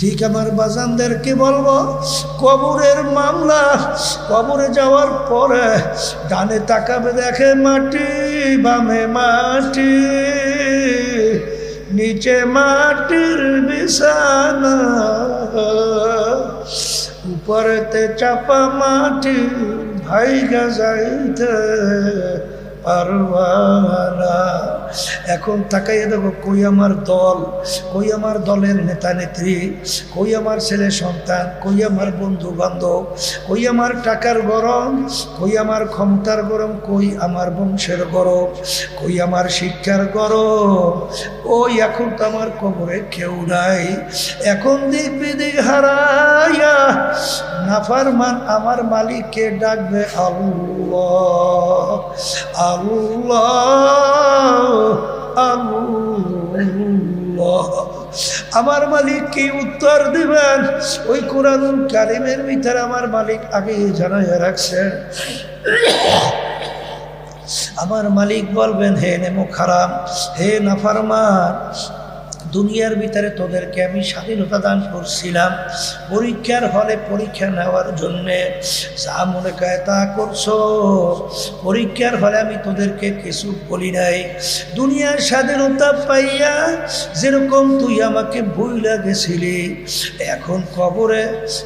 ঠিক আমার বাজানদেরকে বলব, কবরের মামলা, কবরে যাওয়ার পরে ডানে তাকাবে দেখে মাটি, বামে মাটি, নিচে মাটির বিছানা, উপরেতে চাপা মাটি, ভাইগা যাইতে পারবানা এখন তাকাইয়ে দেখো, কই আমার দল, কই আমার দলের নেতা নেত্রী কই আমার ছেলে সন্তান, কই আমার বন্ধু বান্ধব কই আমার টাকার গরম, কই আমার ক্ষমতার গরম, কই আমার বংশের গরম, কই আমার শিক্ষার গরম। ওই এখন তো আমার কবরে কেউ নাই। এখন দিক বিদিক হারাইয়া নাফারমান আমার মালিককে ডাকবে আল্লাহ আল্লাহ। আমার মালিক কি উত্তর দিবেন? ওই কোরআন কারিমের ভিতরে আমার মালিক আগে জানাই রাখছেন। আমার মালিক বলবেন, হে নেমো খারাপ, হে নাফারমান দুনিয়ার ভিতরে তোদেরকে আমি স্বাধীনতা দান করছিলাম। পরীক্ষার হলে পরীক্ষা নেওয়ার জন্যে যা মনে কায় তা করছ। পরীক্ষার হলে আমি তোদেরকে কিছু বলি নাই। দুনিয়ার স্বাধীনতা পাইয়া যেরকম তুই আমাকে ভুইলা গেছিলি, এখন কবরে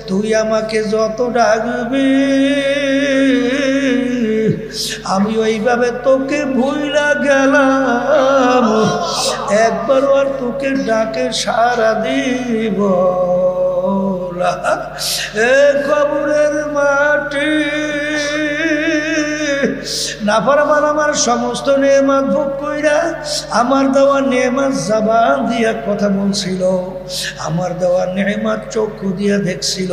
তুই আমাকে যত ডাকবি আমি ওইভাবে তোকে ভুইলা গেলাম। একবার আর তোকে ডাকে সারা দিব এ কবরের মাটি নাফরমান আমার সমস্ত নেমাত ভোগ কইরা, আমার দেওয়া নেমাত জাবান দিয়া কথা বলছিল, আমার দেওয়া নেমাত চক্ষু দিয়া দেখছিল,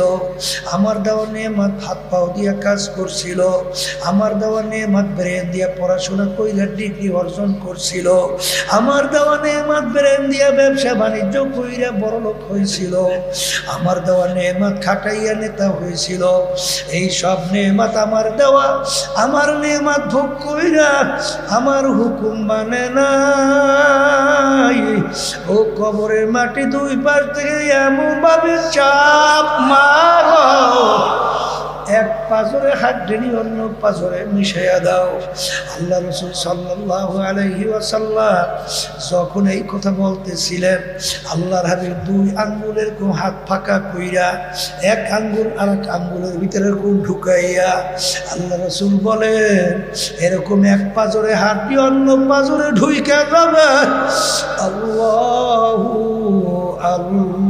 আমার দেওয়া নেমাত হাত পাও দিয়া কাজ করছিল, আমার দেওয়া নেমাত ব্রেন দিয়া পড়াশোনা কইরা ডিগ্রি অর্জন করছিল, আমার দেওয়া নেমাত ব্রেন দিয়া ব্যবসা বাণিজ্য কইরা বড়লোক হয়েছিল আমার দেওয়া নেমাত খাটাইয়া নেতা হয়েছিল এই সব নেমাত আমার দেওয়া, আমার নেমাত ভোগ কইরা আমার হুকুম মানে নাই। ও কবরের মাটি দুই পাশ থেকে এমন ভাবে চাপ মারো। হাত ঢেনি অন্য পাজরে মিশাইয়া দাও। আল্লাহ রসুল সাল্লাহ আলহি ওয়াসাল্লাম যখন এই কথা বলতেছিলেন, আল্লাহর হাবিব দুই আঙ্গুলের কোন হাত ফাঁকা কইরা, এক আঙ্গুল আর এক আঙ্গুলের ভিতরে কোন ঢুকাইয়া আল্লাহ রসুল বলেন, এরকম এক হাত দিয়ে অন্য পাজরে ঢুইকা যাবে। আল্লাহ আল্লাহ